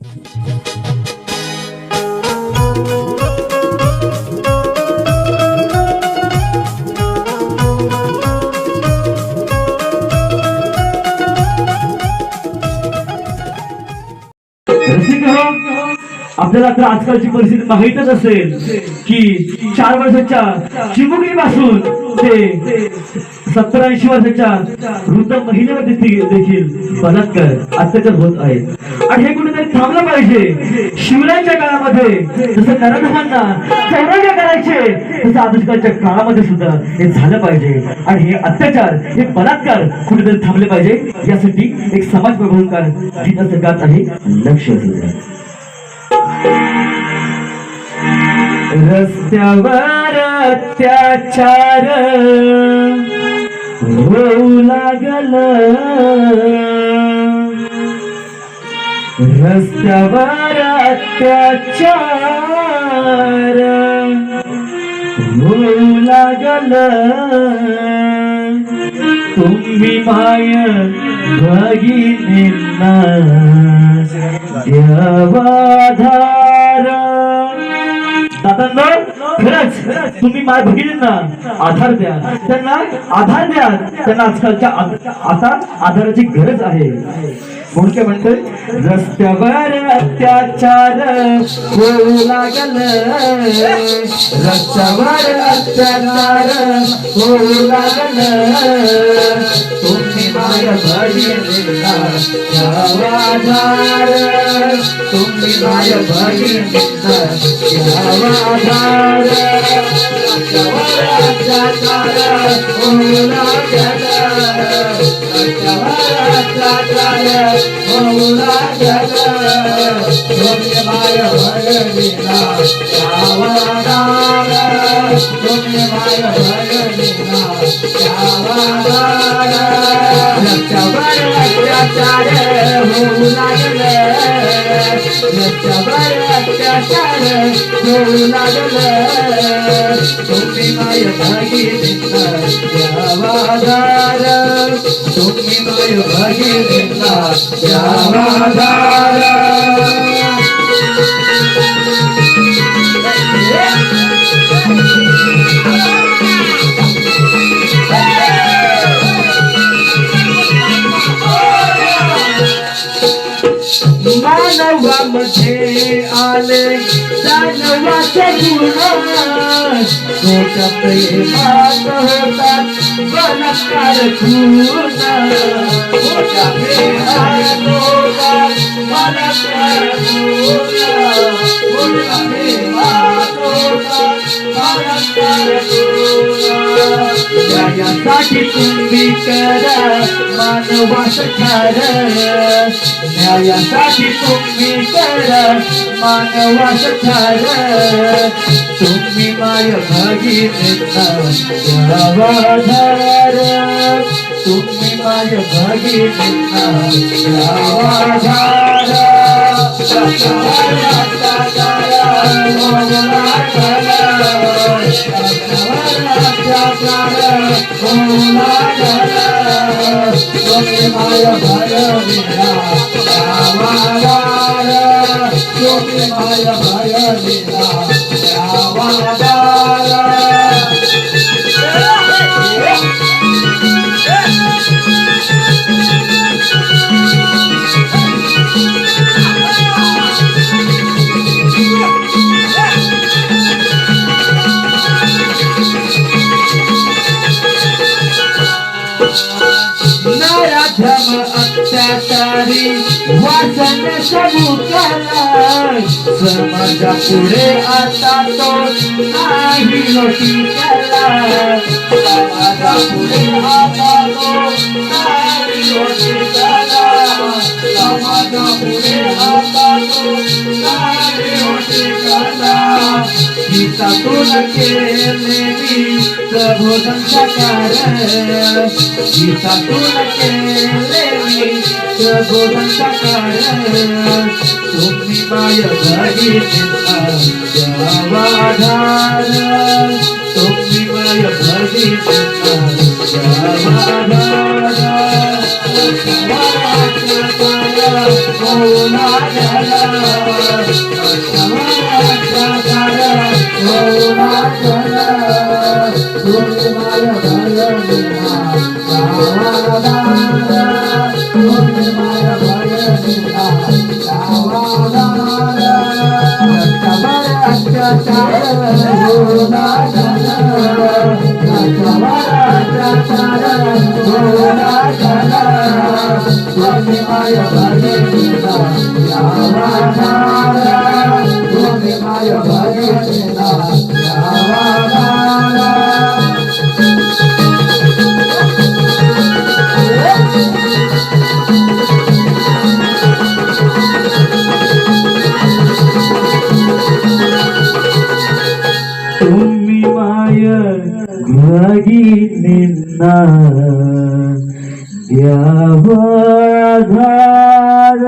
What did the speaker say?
Thank you. आपल्याला तर आजकालची परिस्थिती माहीतच असेल की चार वर्षाच्या चिमुकली पासून ते सत्तर ऐंशी वर्षाच्या वृद्ध महिलेवर देखील बलात्कार अत्याचार होत आहेत. आणि हे कुठेतरी थांबलं पाहिजे. शिवरायांच्या काळामध्ये जसं नरधमांना चौराज्य करायचे तसं आजकालच्या काळामध्ये सुद्धा हे झालं पाहिजे. आणि हे अत्याचार हे बलात्कार कुठेतरी थांबले पाहिजे. यासाठी एक समाज प्रबोधनकार गीत असं आहे लक्ष असू द्या रस्त्यावर अत्याचार होऊ लागल. रस्त्यावर अत्याचार होऊ लागल. तुम्ही माय भगिनींना देवाधार दादांनो खरंच. तुम्ही माझ्या भगिनींना आधार द्या. त्यांना आधार द्या. त्यांना आजकालच्या आता आधाराची गरज आहे. म्हणून काय म्हणतोय? रस्त्यावर अत्याचार होऊ लागल. रस्त्यावर अत्याचार होऊ लागल. तुम्ही माय भगिनींना तुम्ही माय भगिनींना रस्त्यावर अत्याचार होऊ लागल. तुम्ही माय भगिनींना द्यावा तुम्ही माय भगिनींना द्यावा दानवाचे गुण प्रेमात होतात बलात्कार प्रेमात होतात बलात्कार प्रेमात होतात बलात्कार तुम्ही करा न्यायासाठी तुम्ही कर मानवास ठार तुम्ही माय भगिनींना तुम्ही माय भगिनींना माय भगिनींना द्यावा आधार. नराधम अत्याचारी वाचन सबुकाला समाजा पुढे आता तो नाही लोटी त्याला समाजा पुढे आता तो नाही लोटी त्याला समाजा पुढे आता तो नाही लोटी त्याला गीतातून केलेली प्रबोधन सकार. गीतातून केलेली केले तुम्ही माय भगिनींना द्यावा तुम्ही माय तुम्ही ಗಾಗಿ ನಿನ್ನ ಯಾವಾಧಾರ